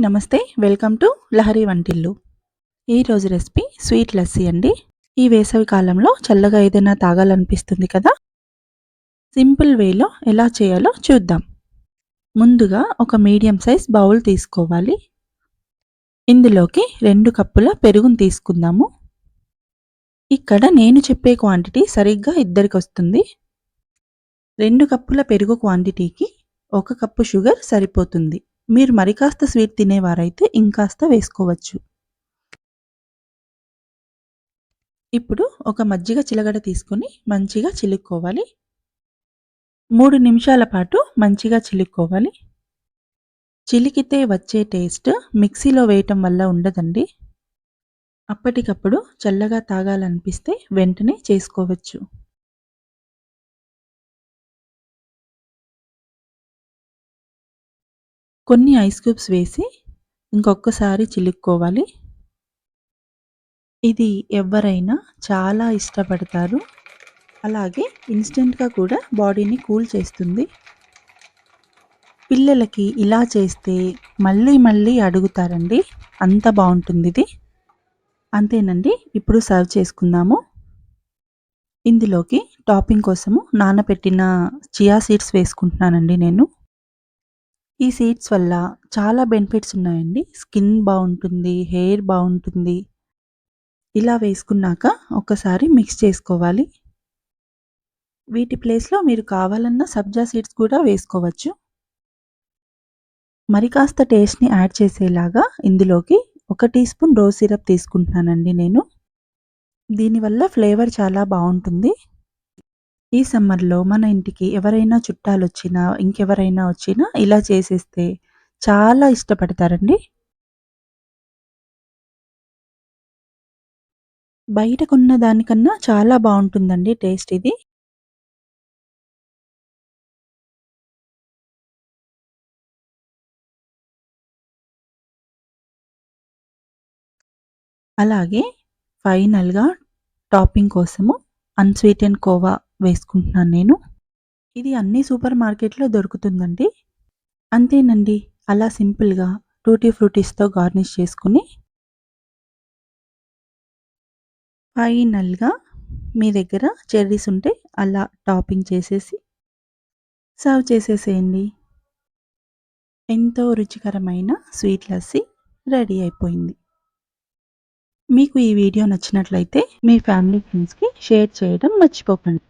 నమస్తే welcome to Lahari వంటిల్లు. ఈరోజు రెసిపీ స్వీట్ లస్సీ అండి. ఈ వేసవి కాలంలో చల్లగా ఏదైనా తాగాలనిపిస్తుంది కదా? సింపుల్ వేలో ఎలా చేయాలో చూద్దాం. ముందుగా ఒక మీడియం సైజ్ బౌల్ తీసుకోవాలి. ఇందులోకి రెండు కప్పుల పెరుగును తీసుకుందాము. ఇక్కడ నేను చెప్పే క్వాంటిటీ సరిగ్గా ఇద్దరికి వస్తుంది. రెండు కప్పుల పెరుగు క్వాంటిటీకి ఒక కప్పు షుగర్ సరిపోతుంది. మీరు మరి కాస్త స్వీట్ తినేవారైతే ఇంకాస్త వేసుకోవచ్చు. ఇప్పుడు ఒక మజ్జిగ చిలగడ తీసుకొని మంచిగా చిలుక్కోవాలి. మూడు నిమిషాల పాటు మంచిగా చిలుక్కోవాలి. చిలికితే వచ్చే టేస్ట్ మిక్సీలో వేయటం వల్ల ఉండదండి. అప్పటికప్పుడు చల్లగా తాగాలనిపిస్తే వెంటనే చేసుకోవచ్చు. కొన్ని ఐస్ క్యూబ్స్ వేసి ఇంకొకసారి చిలుక్కోవాలి. ఇది ఎవరైనా చాలా ఇష్టపడతారు. అలాగే ఇన్స్టెంట్గా కూడా బాడీని కూల్ చేస్తుంది. పిల్లలకి ఇలా చేస్తే మళ్ళీ మళ్ళీ అడుగుతారండి అంత బాగుంటుంది ఇది. అంతేనండి ఇప్పుడు సర్వ్ చేసుకుందాము. ఇందులోకి టాపింగ్ కోసము నానబెట్టిన చియా సీడ్స్ వేసుకుంటున్నానండి నేను. ఈ సీడ్స్ వల్ల చాలా బెనిఫిట్స్ ఉన్నాయండి. స్కిన్ బాగుంటుంది హెయిర్ బాగుంటుంది. ఇలా వేసుకున్నాక ఒకసారి మిక్స్ చేసుకోవాలి. వీటి ప్లేస్లో మీరు కావాలన్న సబ్జా సీడ్స్ కూడా వేసుకోవచ్చు. మరి కాస్త టేస్ట్ని యాడ్ చేసేలాగా ఇందులోకి ఒక టీ స్పూన్ రోజ్ సిరప్ తీసుకుంటున్నానండి నేను. దీనివల్ల ఫ్లేవర్ చాలా బాగుంటుంది. ఈ సమ్మర్లో మన ఇంటికి ఎవరైనా చుట్టాలు వచ్చినా ఇంకెవరైనా వచ్చినా ఇలా చేసేస్తే చాలా ఇష్టపడతారండి. బయట కొన్న దానికన్నా చాలా బాగుంటుందండి టేస్ట్ ఇది. అలాగే ఫైనల్గా టాపింగ్ కోసము అన్స్వీటెన్ కోవా వేసుకుంటున్నాను నేను. ఇది అన్ని సూపర్ మార్కెట్లో దొరుకుతుందండి. అంతేనండి. అలా సింపుల్గా టూటీ ఫ్రూటీస్తో గార్నిష్ చేసుకుని ఫైనల్గా మీ దగ్గర చెర్రీస్ ఉంటే అలా టాపింగ్ చేసేసి సర్వ్ చేసేసేయండి. ఎంతో రుచికరమైన స్వీట్ లస్సీ రెడీ అయిపోయింది. మీకు ఈ వీడియో నచ్చినట్లయితే మీ ఫ్యామిలీ ఫ్రెండ్స్కి షేర్ చేయడం మర్చిపోకండి.